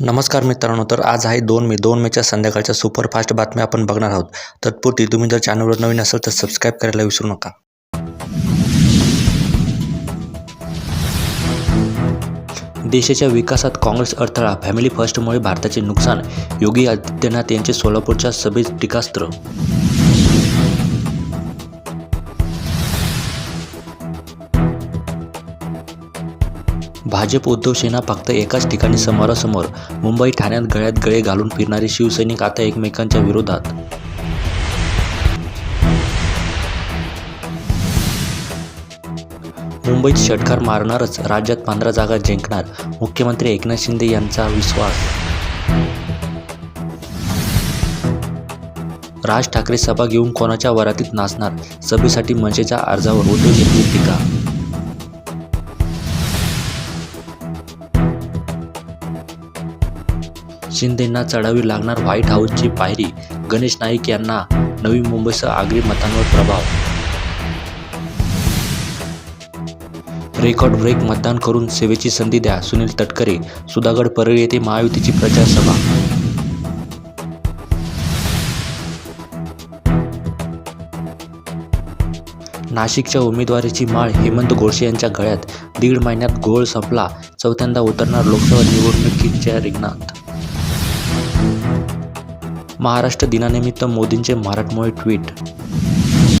नमस्कार मित्रांनो तर आज आहे दोन मे दोन मेच्या संध्याकाळच्या सुपरफास्ट बातम्या आपण बघणार आहोत. तत्पूर्वी तुम्ही जर चॅनलवर नवीन असाल तर सबस्क्राईब करायला विसरू नका. देशाच्या विकासात काँग्रेस अडथळा फॅमिली फर्स्टमुळे भारताचे नुकसान योगी आदित्यनाथ यांचे सोलापूरच्या सभेत टीकास्त्र भाजप उद्धव सेना फक्त एकाच ठिकाणी समोरासमोर. मुंबई ठाण्यात गळ्यात गळे घालून फिरणारे शिवसैनिक आता एकमेकांच्या विरोधात. मुंबईत षटकार मारणारच राज्यात पंधरा जागा जिंकणार मुख्यमंत्री एकनाथ शिंदे यांचा विश्वास. राज ठाकरे सभा घेऊन कोणाच्या वरातीत नाचणार? सभेसाठी मनसेच्या अर्जावर उद्धव टीका शिंदेंना चढावी लागणार व्हाईट हाऊसची पायरी. गणेश नाईक यांना नवी मुंबईसह आगरी मतांवर प्रभाव. रेकॉर्ड ब्रेक मतदान करून सेवेची संधी द्या सुनील तटकरे. सुधागड परळी येथे महायुतीची प्रचार सभा. नाशिकच्या उमेदवारीची माळ हेमंत गोडसे यांच्या गळ्यात. दीड महिन्यात गोळ संपला. चौथ्यांदा उतरणार लोकसभा निवडणुकीच्या रिंगणात. महाराष्ट्र दिनानिमित्त मोदींचे मराठमोळे ट्विट